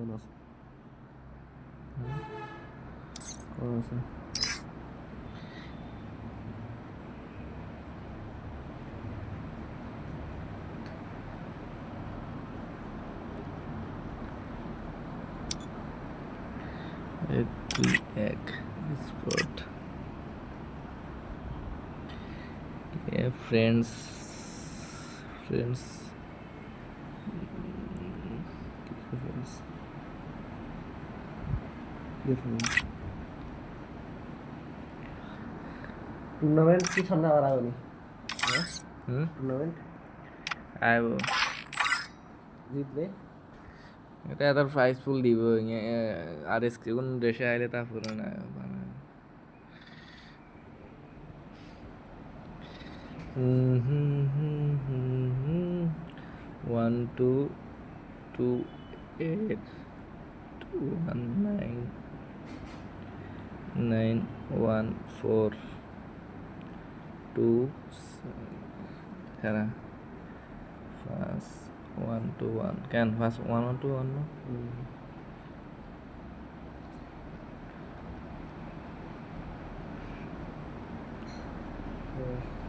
con oso. Egg spot yeah friends. Friends. Tournament কি সামনে আবার আগুনি হুম টুর্নামেন্ট আইব জিতবে এটা তার প্রাইস ফুল দিব আর এস কোন দেশে আইলে তা পুরো না মানে one two two eight two one nine nine one four two hara first one to one can first one one one no? Mm. Yeah.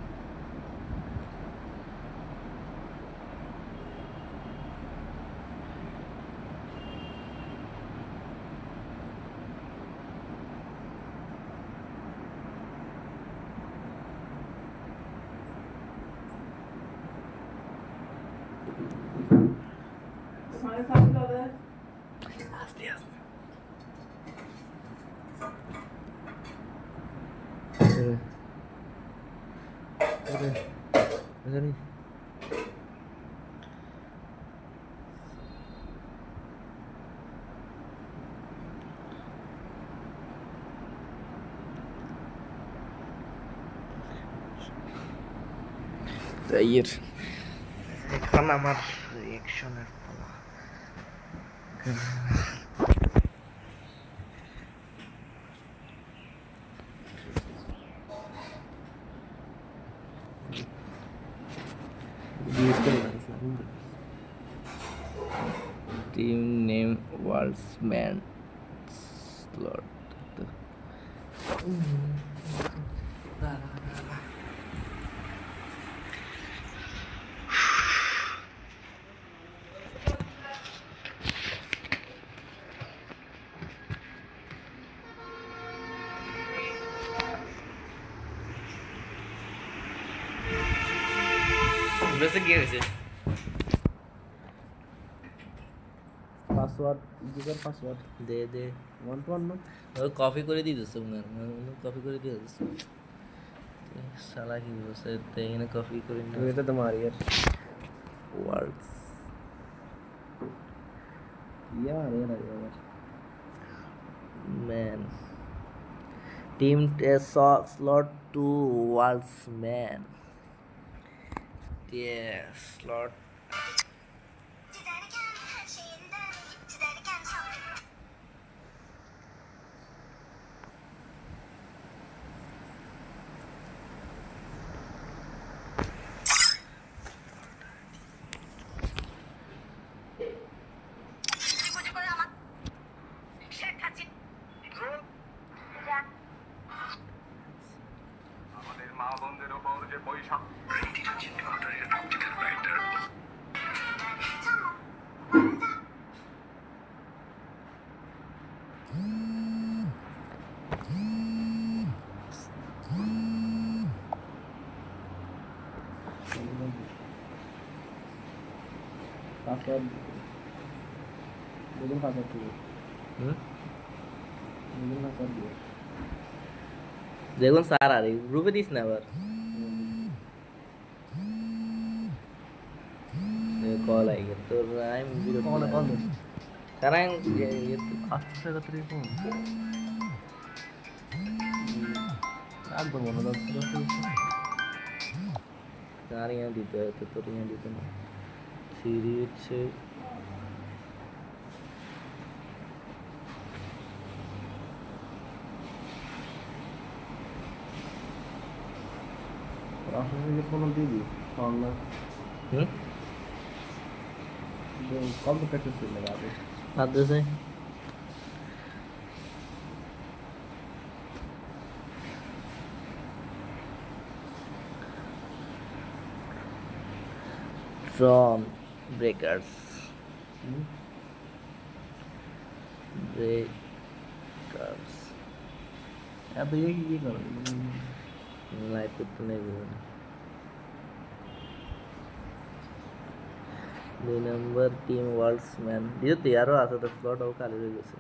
আরে আরে আরে তাইয়ের এখন আমার রিয়াকশনের পালা Team name Waltzman slot. বেশি কি হয়েছে পাসওয়ার্ড পাসওয়ার্ড দে দে। ওয়ান টু ওয়ান না ও কপি করে দিতেছে উনার। কপি করে দিয়ে দিতেছে সালা কি বলছে? তো এখানে কপি করে না তুমি এটা তো মারি আর ওয়ার্ডস ইয়া রে না ইয়ার man team slot two words man slot password দুজন পাসওয়ার্ড দিবে হুম দুজন পাসওয়ার্ড দিবে দেখুন স্যার আর গ্রুপে দিস না আবার কল আই গেল তোর আমি বিরক্ত কল কল দে কারণ আটশো টাকা থেকে কম একদম মনে দশ দশ তার ইয়ে দিতে হতো তোর ইয়ে দিতে না সিঁড়ি কোনো দিদি সামনে হুম? কম কাটছে না আদে? breakers. Hmm? breakers. अब भैया ये करो लाइफ तो नहीं बोलना दी number team worlds man worlds man दिसो तयारो आसा तो से हांव कालेलो कसो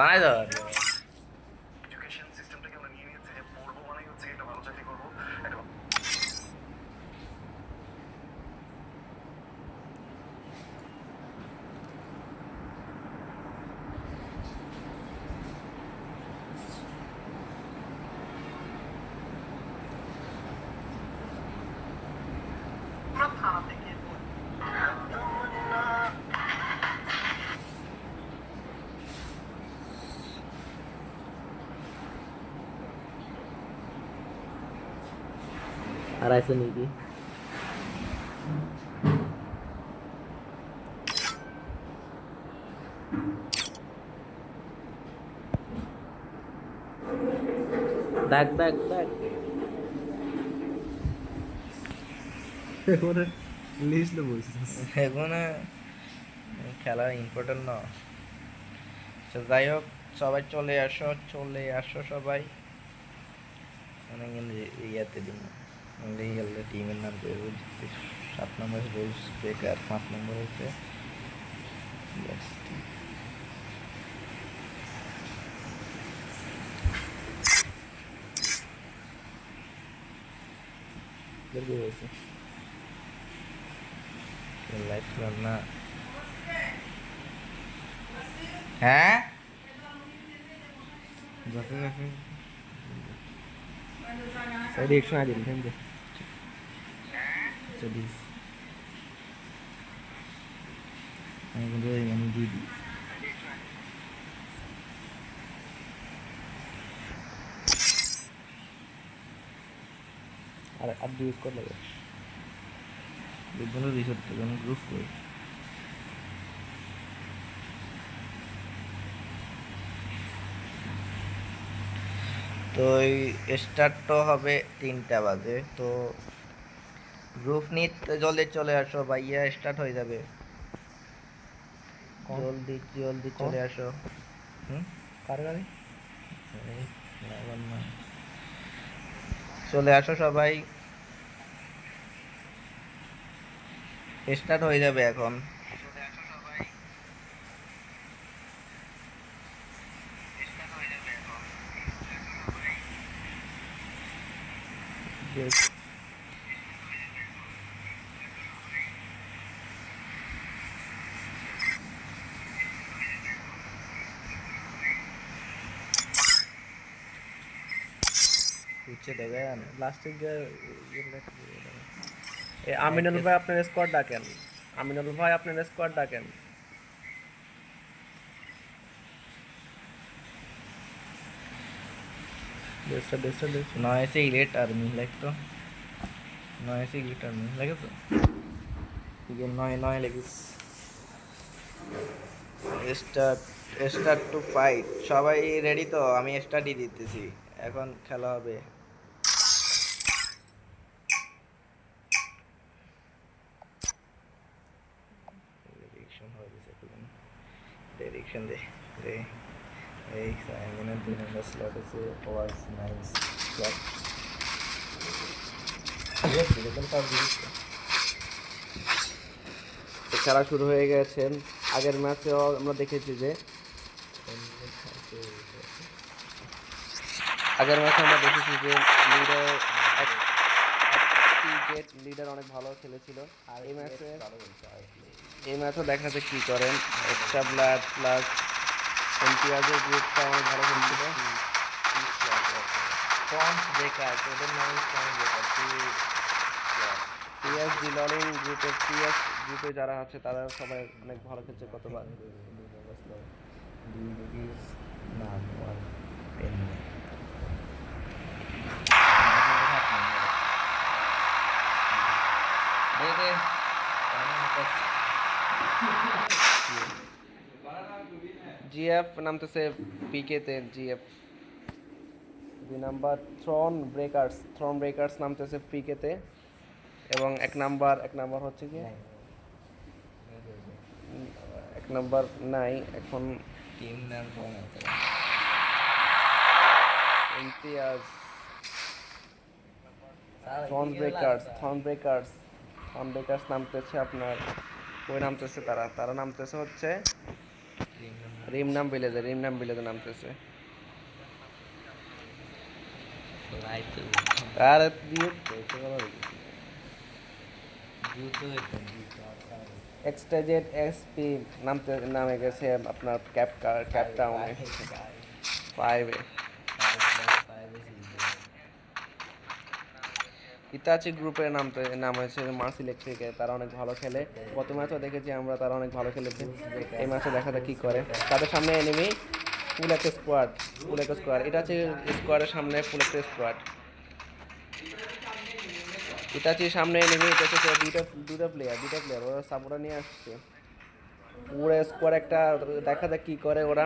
ভালো করে দেখ কানায় যাওয়ার এডুকেশন সিস্টেমটাকে আমরা নিয়ে নিয়েছি যে পড়ব মানে হচ্ছে এটা ভালো চাকরি করব একটা লিস্ট বলছিস। এখন খেলা ইম্পর্টেন্ট না। তো যাই হোক সবাই চলে আসো চলে আসো সবাই। মানে ইয়াতে দিন इंडिया टीम नाम सात नम्बर रोल ब्रेकार पाँच नम्बर होती लाइफ करना हैं जाते हैं? तो आ স্টাডিজ আমি কিন্তু আমি দিয়ে দিই আর আর দুই স্কোয়ার লাগে। দেখবেন রিসোর্ট করবে গ্রুপ করি। তো এই স্টার্ট তো হবে তিনটা বাজে, তো গ্রুপ নিয়ে জলদি চলে আসো ভাইয়া স্টার্ট হয়ে যাবে। জলদি জলদি চলে আসো। হুম? কার গাড়ি। চলে আসো সবাই। স্টার্ট হয়ে যাবে এখন। গুছিয়ে দেবেন লাস্টে গিয়ে আমিনুল ভাই আপনার স্কোয়াড ডাকেন। আমিনুল ভাই আপনার স্কোয়াড ডাকেন। নয় আর্মি নয় ঠিক নয় নয় টু ফাইট সবাই রেডি তো? আমি স্টার্টই দিতেছি। এখন খেলা হবে। আছে ওয়াজ নাইস স্লট তো খেলা শুরু হয়ে গেছে। আগের ম্যাচেও আমরা দেখেছি যে আগের ম্যাচে আমরা দেখেছি যে লিডার লিডার অনেক ভালো খেলেছিল। আর এই ম্যাচে এই ম্যাচও দেখা যাচ্ছে কী করেন। এক্সট্রা ব্লাড প্লাস এমপিআজের গ্রুপটা অনেক ভালো খেলছিল। ওদের নাম টিএস গ্রুপের টিএস গ্রুপে যারা আছে তারা সবাই অনেক ভালো খেলছে কতবার জিএফ নামতেছে পিকেতে জিএফ। দুই number Throne Breakers Throne Breakers নামতেছে পিকেতে এবং এক নাম্বার এক নাম্বার হচ্ছে কি? এক নাম্বার নাই এখন Imtiaz. Throne Breakers Throne Breakers Throne Breakers নামতেছে আপনার ওই নামতেছে তারা? তারা নামতেছে হচ্ছে রিম নাম ভিলেজে রিম নাম ভিলেজে নামতেছে। আর নামতে নামে গেছে আপনার ক্যাপ ক্যাপ টাউনে ফাইভে ইতাচি গ্রুপের নামতে নাম হয়েছে মার্স ইলেকট্রিকে তারা অনেক ভালো খেলে। গত ম্যাচও দেখেছি আমরা, তারা অনেক ভালো খেলেছে। এই ম্যাচে দেখা যাক কী করে। তাদের সামনে এনিমি ফুল একটা স্কোয়াড ফুল একটা স্কোয়াড এটা হচ্ছে স্কোয়াডের সামনে ফুল একটা স্কোয়াড ইতাচি সামনে এনিমি এটা হচ্ছে দুইটা দুটো প্লেয়ার দুটো প্লেয়ার ওরা সাপোর্টার নিয়ে আসছে। পুরো স্কোয়াড একটা দেখা যাক কী করে ওরা।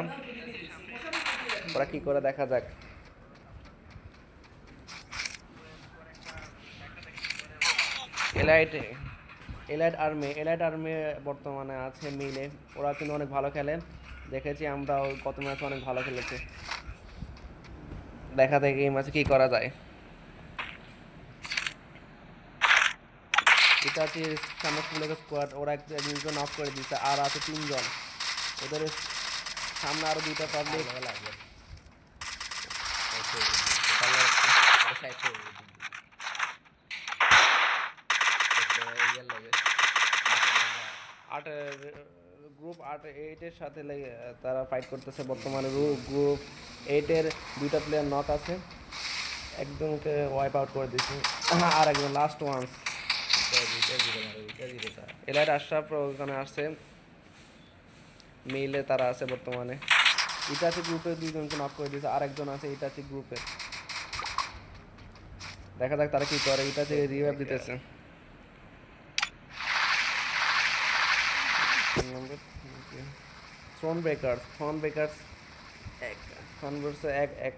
ওরা কী করে দেখা যাক। Elite elite army elite army বর্তমানে আছে মিলে। ওরা কিন্তু অনেক ভালো খেলে। দেখেছি আমরা গত ম্যাচে অনেক ভালো খেলেছে। দেখা দেখি এই ম্যাচে কী করা যায়। এটা আছে সামনে ফুলের স্কোয়াড ওরা একজন অফ করে দিচ্ছে আর আছে তিনজন। ওদের সামনে আরও দুইটা পাবলিক লাগবে। আট গ্রুপ আট এইটের সাথে তারা ফাইট করতেছে। বর্তমানে গ্রুপ এইটের দুইটা প্লেয়ার নক আছে। একজনকে ওয়াইপ আউট করে দিচ্ছে আর একজন লাস্ট ওয়ান্স এলাইট আশরাফ ওখানে আসছে। মেইলে তারা আছে বর্তমানে। ইটাচি গ্রুপে দুইজনকে নক করে দিয়েছে। আর একজন আছে ইটাচি গ্রুপে দেখা যাক তারা কি করে। ইটাচি রিভাইভ দিতেছে। থ্রোন ব্রেকার্স থ্রোন ব্রেকার্স এক থ্রোন ব্রেকার্স এক এক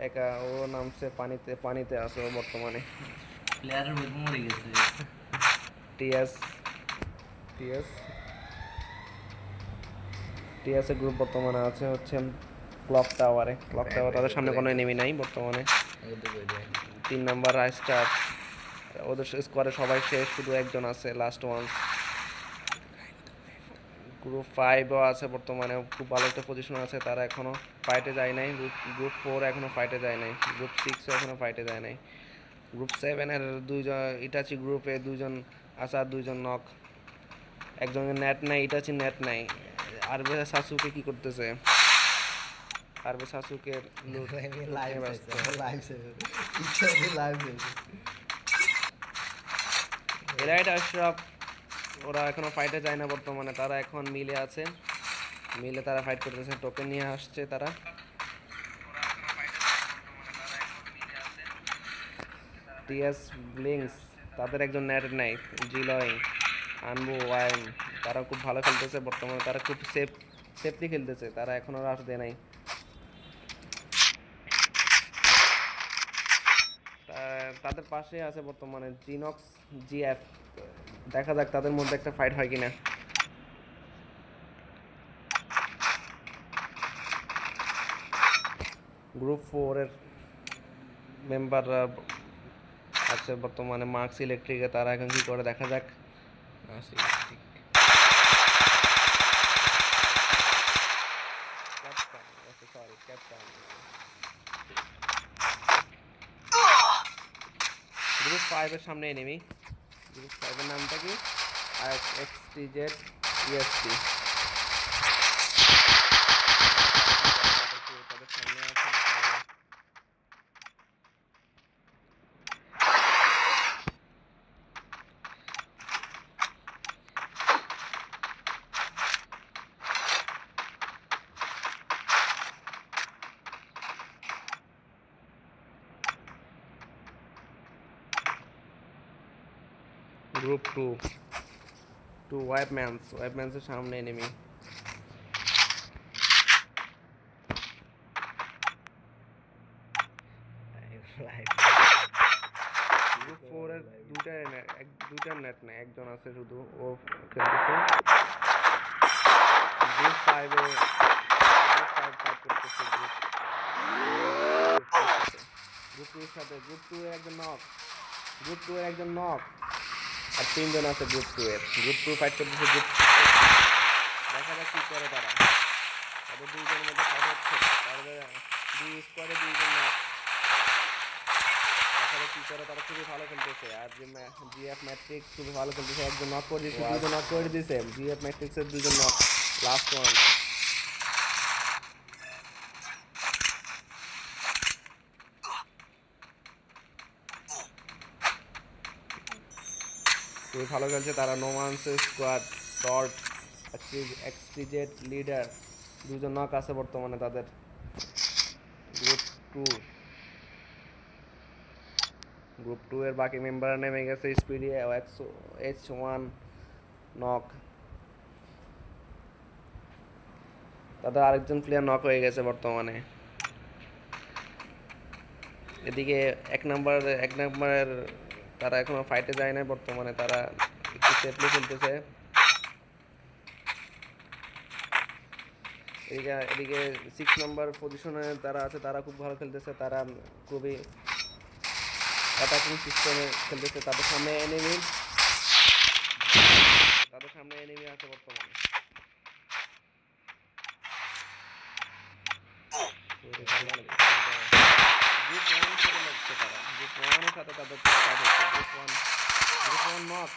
এক- ও নামছে পানিতে পানিতে আছে ও বর্তমানে। প্লেয়ারের মরে গেছে। টিএস টিএস টিএস গ্রুপ বর্তমানে আছে হচ্ছে ক্লক টাওয়ারে ক্লক টাওয়ার তাদের সামনে কোনো এনিমি নাই বর্তমানে। তিন নাম্বার রাইস্টার ওদের স্কোয়াডে সবাই শেষ শুধু একজন আছে লাস্ট ওয়ান্স গ্রুপ ফাইভও আছে বর্তমানে খুব ভালো একটা পজিশন আছে তারা এখনও ফাইটে যায় নাই গ্রুপ গ্রুপ ফোর এখনও ফাইটে যায় নাই গ্রুপ সিক্সও এখনও ফাইটে যায় নাই গ্রুপ সেভেনের দুইজন ইটাচি গ্রুপে দুজন আছে আর দুইজন নক একজনের নেট নাই ইটাচি নেট নাই আরবে সাসুকে কি করতেছে আরবে Sasuke live. Live elite Ashraf ওরা এখনও ফাইটে যায় না বর্তমানে, তারা এখন মিলে আছে। মিলে তারা ফাইট করতেছে টোকেন নিয়ে আসছে তারা। টিএস ব্লিংস তাদের একজন নেট নাই জিলয় আনবু ওয়াইন তারা খুব ভালো খেলতেছে বর্তমানে, তারা খুব সেফ সেফলি খেলতেছে, তারা এখনও রাশ দেয় নাই। তাদের পাশে আছে বর্তমানে জিনক্স জিএফ দেখা যাক তাদের মধ্যে একটা ফাইট হয় কিনা। গ্রুপ ফোরের মেম্বাররা আছে বর্তমানে মার্কস ইলেকট্রিকে তারা এখন কি করে দেখা যাক। গ্রুপ ফাইভের সামনে এনিমি ফাইভের নামটা কি? আর এক্স টি জেড ইএসটি তাদের সামনে আছে বর্তমানে। Group two two wipe mans wipe ম্যানসের সামনে এনিমি দুটা দুটা নেট নেই একজন আছে শুধু ও খেলতেছে গ্রুপ ফাইভে গ্রুপ ফাইভ ফাইভ করতেছে গ্রুপ গ্রুপ টু এর সাথে গ্রুপ টু এর একজন নক গ্রুপ টু এর একজন নক আর তিনজন আছে গ্রুপ টু এর। গ্রুপ টু ফাইট করতেছে গ্রুপ দেখা যাক কি করে তারা। তাদের দুইজনের মধ্যে ফাইট হচ্ছে। তাদের দুই স্কোয়াডে দুইজন দেখা যাক কি করে তারা খুবই ভালো খেলতেছে। আর যে জিএফ ম্যাট্রিক্স খুবই ভালো খেলতেছে। একজন নক করে দিয়েছে দুজন নক করে দিয়েছে জিএফ ম্যাট্রিক্সের দুজন নক লাস্ট ওয়ান খুবই ভালো খেলছে তারা নোমান্স স্কোয়াড ডট এক্সট্রিজেট লিডার দুজন নক আছে বর্তমানে তাদের গ্রুপ টু গ্রুপ টু এর বাকি মেম্বার নেমে গেছে স্পিডি এইচ ওয়ান নক তাদের আরেকজন প্লেয়ার নক হয়ে গেছে বর্তমানে। এদিকে এক নাম্বার এক নাম্বারের তারা এখনও ফাইটে যায় না বর্তমানে, তারা একটু সেফলি খেলতেছে। এদিকে এদিকে সিক্স নাম্বার পজিশনে তারা আছে, তারা খুব ভালো খেলতেছে, তারা খুবই অ্যাটাকিং সিস্টেমে খেলতেছে। তাদের সামনে এনিমি তাদের সামনে এনিমি আছে বর্তমানে গ্রুপ ওয়ান সাথে লাগছে তারা গ্রুপ ওয়ানের সাথে তাদের group one group one knock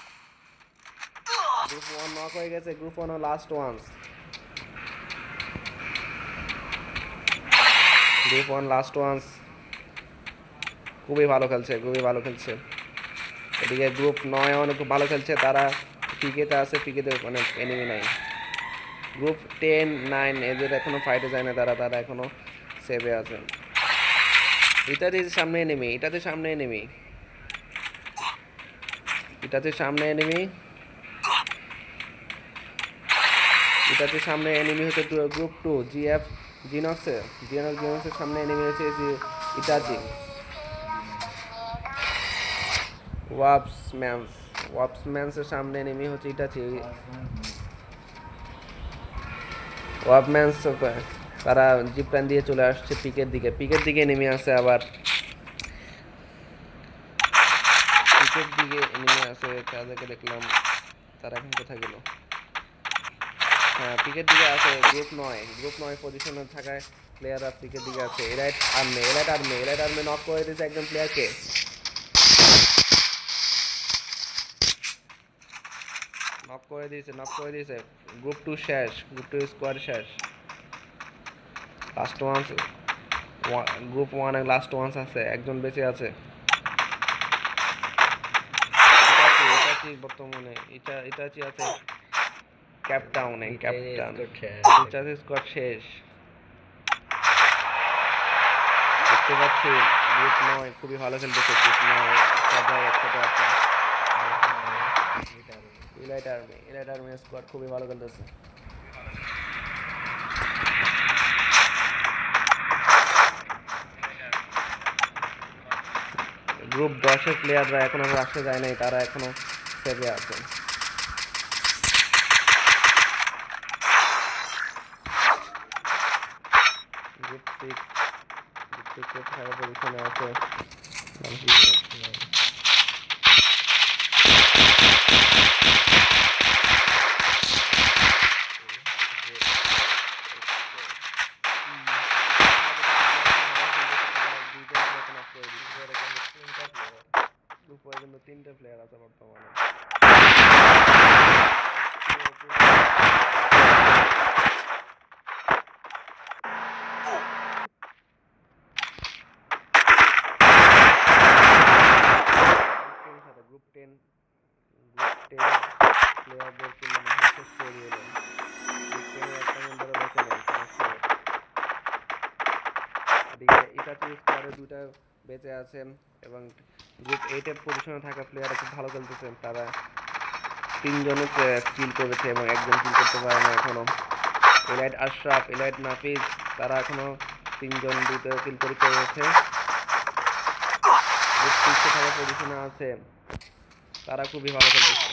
group one knock হয়ে গেছে group one last group one last খুবই ভালো খেলছে, খুবই ভালো খেলছে। এদিকে গ্রুপ নয় অনেক ভালো খেলছে, তারা ফিকেতে আছে, ফিকেতে অনেক এনিমি নাই। গ্রুপ টেন নাইন এদের এখনও ফাইটে যায় না তারা তারা এখনও সেভে আছে। এটাতে সামনে এনেমি এটাতে সামনে এনেমি এটাতে সামনে এনেমি এটাতে সামনে এনিমি হচ্ছে গ্রুপ টু জিএফ জিনক্সে জিনক্স জিনক্সের সামনে এনিমি হচ্ছে ইটাচি ওয়াপস ম্যান্স ওয়াপস ম্যান্সের সামনে এনিমি হচ্ছে ইটাচি ওয়াপ ম্যান্স তারা জিপ জিপ্রান দিয়ে চলে আসছে পিকের দিকে। পিকের দিকে নেমে আসে আবার। পিকের দিকে নেমে আসে তাদেরকে দেখলাম তারা এখন কোথায় গেল হ্যাঁ পিকের দিকে আছে, গ্রুপ নয়। গ্রুপ নয় পজিশনে থাকায় প্লেয়াররা পিকের দিকে আছে। এলাইট আর্মে এলাইট আর্মে এলাইট আর্মে নক করে দিয়েছে একজন প্লেয়ারকে নক করে দিয়েছে নক করে দিয়েছে। গ্রুপ টু শেষ গ্রুপ টু স্কোয়াড শেষ। Last ones group one last ones আছে একজন বেঁচে আছে। ইটাচি বর্তমানে এটা ইটাচি আছে। ক্যাপটাউনে ক্যাপটাউন ইটাচি স্কোয়াড শেষ। দেখতে পাচ্ছি গ্রুপ নয় খুবই ভালো খেলতেছে গ্রুপ নয় সবাই একসাথে আছে। Elite army elite army squad খুবই ভালো খেলতেছে। গ্রুপ দশের প্লেয়াররা এখন আমরা আসতে যায় নাই তারা এখনও সেভে আছে গ্রুপ সিক্স গ্রুপ সিক্সের থাকা পজিশনে আছে নাম কি যেন? গ্রুপে কিন্তু তিনটে প্লেয়ার আছে বর্তমানে। গ্রুপ টেন গ্রুপ টেন দুটা বেঁচে এবং গ্রুপ এইটের পজিশনে থাকা প্লেয়াররা খুব ভালো খেলতেছেন তারা তিনজনে কিল করেছে এবং একজন কিল করতে পারে না এখনও। এলাইট আশরাফ, এলাইট নাফিজ তারা এখনও তিনজন দুটো কিল করে সিক্সে থাকা পজিশনে আছে, তারা খুবই ভালো খেলতেছে।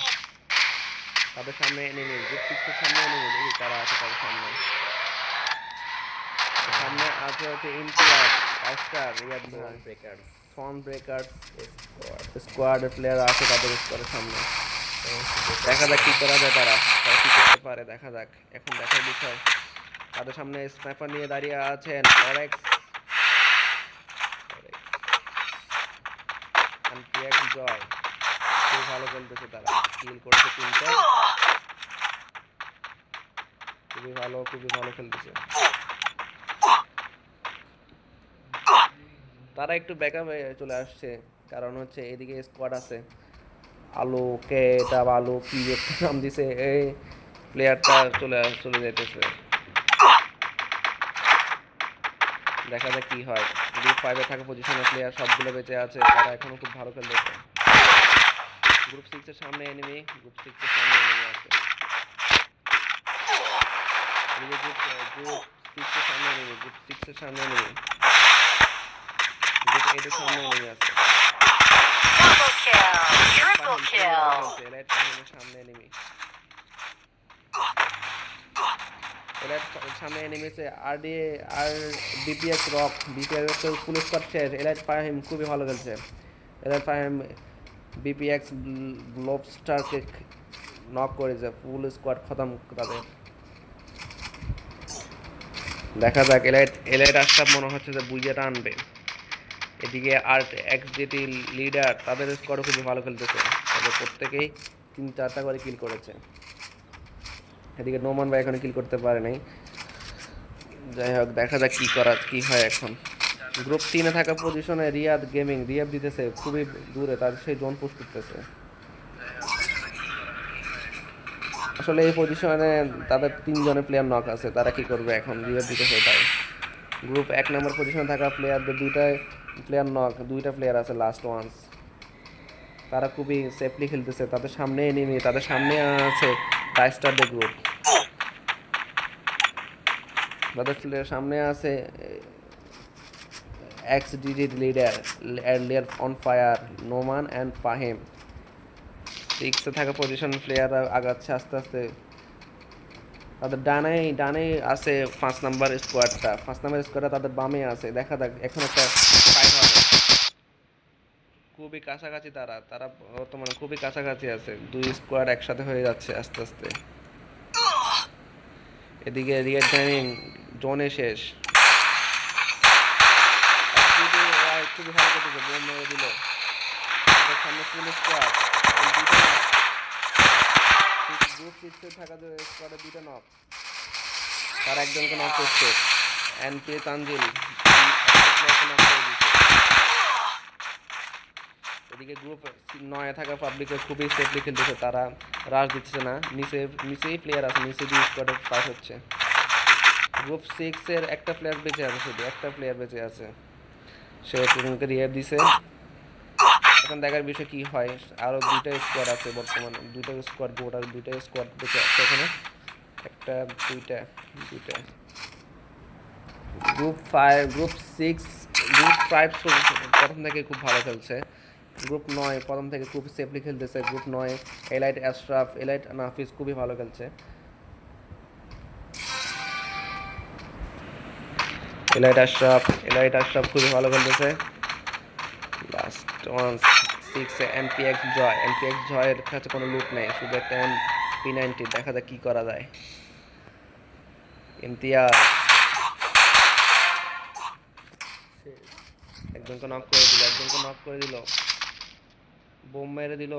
তাদের সামনে এনিমি গ্রুপ সিক্সের সামনে এনে দেখি তারা আছে তাদের সামনে। সামনে আছে হচ্ছে Imtiaz Aster Riyad Mohan breakers form breaker squad player আছে তাদের স্কোয়াডের সামনে। দেখা যাক কি করা যায় তারা তারা কি করতে পারে দেখা যাক। এখন দেখার বিষয় তাদের সামনে স্ন্যাপার নিয়ে দাঁড়িয়ে আছেন অরেক্স। জয়। খুব ভালো খেলতেছে তারা কিল করেছে তিনটা। খুবই ভালো খুবই ভালো খেলতেছে। তারা একটু ব্যাকআপ চলে আসছে। কারণ হচ্ছে এদিকে স্কোয়াড আছে। আলো কে এটা আলো কি একটা নাম দিছে, এই প্লেয়ারটা চলে চলে যাইতেছে। দেখা যাক কি হয়। গ্রুপ ফাইভে থাকা পজিশনের প্লেয়ার সবগুলো বেঁচে আছে, তারা এখনও খুব ভালো খেলতেছে গ্রুপ সিক্সের সামনে এনিমি গ্রুপ সিক্সের সামনে এনিমি আছে। গ্রুপ সিক্সের সামনে এনিমি গ্রুপ সিক্সের সামনে এনিমি গ্রুপ এইটের সামনে এনিমি আছে Double kill! Triple kill! সামনে এনিমি আর D R BPS rock BPS full squad শেষ। এলাইট ফাহিম খুবই ভালো খেলছে। এলাইট ফাহিম বিপিএক্স গ্লোবস্টারকে নক করেছে। ফুল স্কোয়াড খতম তাদের। দেখা যাক এলাইট এলাইট আশরাফ মনে হচ্ছে যে বুঝিয়েটা আনবে এদিকে আর এক্স যেটি লিডার তাদের স্কোয়াডও খুবই ভালো খেলতেছে। তবে প্রত্যেকেই তিন চারটা করে কিল করেছে। এদিকে নোমান ভাই এখনও কিল করতে পারে নাই। যাই হোক, দেখা যাক কি করা, কি হয় এখন। গ্রুপ তিনে থাকা পজিশনে রিয়াদ গেমিং রিয়াদ দিতেছে খুবই দূরে, তার সেই জোন পুশ করতেছে। আসলে এই পজিশনে তাদের তিনজনের প্লেয়ার নক আছে, তারা কি করবে এখন? রিয়াদ দিতেছে তাই। গ্রুপ এক নম্বর পজিশনে থাকা প্লেয়ারদের দুইটাই প্লেয়ার নক দুইটা প্লেয়ার আছে লাস্ট ওয়ান্স তারা খুবই সেফলি খেলতেছে, তাদের সামনে এনিমি তাদের সামনে আছে টাইস্টারদের গ্রুপ তাদের প্লেয়ার সামনে আছে X DD leader leader on fire Noman and Fahim সিক্সে থাকা পজিশন প্লেয়াররা আগাচ্ছে আস্তে আস্তে। তাদের ডানে ডানে আছে পাঁচ নাম্বার স্কোয়াডটা। পাঁচ নাম্বার স্কোয়াডটা তাদের বামে আছে। দেখা যাক, এখন একটা ফাইট হবে। খুবই কাছাকাছি তারা। তারা বর্তমানে খুবই কাছাকাছি আছে। দুই স্কোয়াড একসাথে হয়ে যাচ্ছে আস্তে আস্তে। এদিকে রিয়েট গেমিং জোনে শেষ। খুবই ভালো করতেছে বোম মেরে দিল। সামনে স্কোয়াড গ্রুপ সিক্সে থাকা স্কোয়াডে দুটো নক তার একজনকে নক করছে। এনপি তানজিল এদিকে গ্রুপ নয় থাকা পাবলিকে খুবই সেফলি খেলতেছে, তারা রাশ দিচ্ছে না। নিচে, নিচেই প্লেয়ার আছে, নিচে দিয়ে স্কোয়াডে ফাইট হচ্ছে। গ্রুপ সিক্সের একটা প্লেয়ার বেঁচে আছে শুধু, একটা প্লেয়ার বেঁচে আছে। সে রিয়ার দিছে। এখন দেখার বিষয় কি হয় আরও দুইটা স্কোয়াড আছে বর্তমানে, দুইটা স্কোয়াড বোর্ড আর দুইটা স্কোয়াড বেঁচে আছে এখানে। একটা, দুইটা দুইটা। Group five group six group five প্রথম থেকে খুব ভালো খেলছে। গ্রুপ নয়, প্রথম থেকে খুব সেফলি খেলতেছে। গ্রুপ নয় এলাইট আশরাফ এলাইট নাফিস খুবই ভালো খেলছে। এলাইট আশরাফ এলাইট আশরাফ খুবই ভালো খেলতেছে। ওয়ান সিক্স এমপিএক্স জয়। এমপিএক্স জয়ের কাছে কোনো লুট নেই, শুধু একটা এম পি নাইনটি দেখা যাক কী করা যায়। ইমতিয়াজ। একজনকে নক করে দিল একজনকে নক করে দিল। বোম মেরে দিল।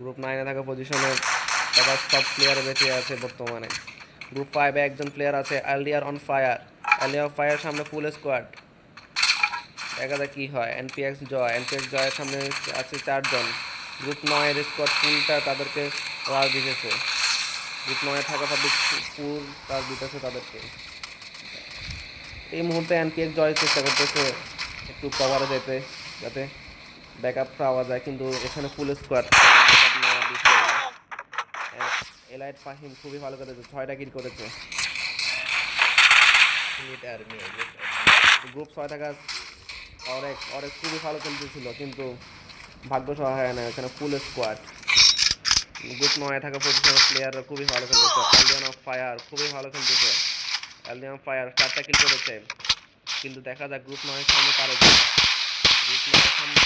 গ্রুপ নাইনে থাকা পজিশনে তারা সব প্লেয়ার বেঁচে আছে বর্তমানে। গ্রুপ ফাইভে একজন প্লেয়ার আছে আলিয়ার অন ফায়ার আলিয়ার ফায়ার সামনে ফুল স্কোয়াড দেখা যাক কী হয়। এনপিএক্স জয়। এনপিএক্স জয়ের সামনে আছে চারজন। গ্রুপ নয়ের স্কোয়াড ফুলটা তাদেরকে রাজ দিতেছে। গ্রুপ নয়ে থাকা পাবলিক ফুল রাজ দিতেছে তাদেরকে। এই মুহূর্তে এনপিএক্স জয়ের চেষ্টা করতেছে একটু কভারে যেতে, যাতে ব্যাকআপ পাওয়া যায়। কিন্তু এখানে ফুল স্কোয়াড এলাইট ফাহিম খুবই ভালো করেছে ছয়টা কিল করেছে। গ্রুপ ছয় টাকা অরেক্স অরেক্স খুবই ভালো খেলতেছিল কিন্তু ভাগ্য সহায় হয় না এখানে ফুল স্কোয়াড গ্রুপ নয় থাকা পজিশনের প্লেয়াররা খুবই ভালো খেলতেছে। অ্যালডিয়ান অফ ফায়ার খুবই ভালো খেলতেছে। অ্যালডিয়ান ফায়ার চারটা কিল করেছে। কিন্তু দেখা যাক গ্রুপ নয়ের সামনে পারে কি গ্রুপ নয়ের সামনে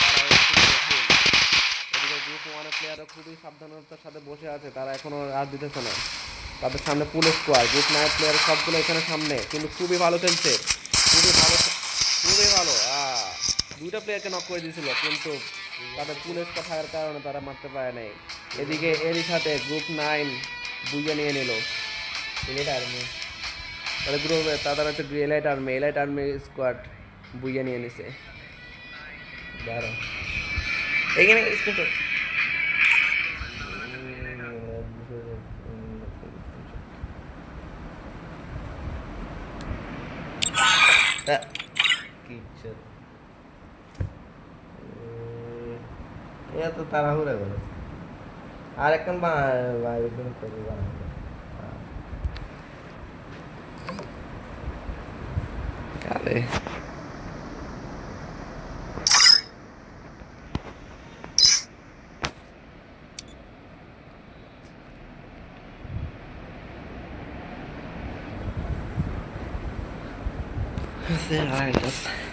এদিকে গ্রুপ ওয়ানের প্লেয়াররা খুবই সাবধানতার সাথে বসে আছে, তারা এখনও আর দিতেছে না। তাদের সামনে full squad group night player সবগুলো এখানে সামনে, কিন্তু খুবই ভালো খেলছে খুবই ভালো খুবই ভালো আহ, দুইটা প্লেয়ারকে নক করে দিয়েছিল কিন্তু তাদের স্কোয়াড থাকার কারণে তারা মারতে পারে নাই। এদিকে এরই সাথে গ্রুপ নাইন বুঝে নিয়ে নিল। এলাইট আর্মি তাদের গ্রুপে তাদের হচ্ছে elite army elite army squad বুঝে নিয়ে নিছে। দাঁড়াও এখানে এত তাড়াহুড়া করে আর একদম বাইরে করব বানাবো কালে লাইভ তো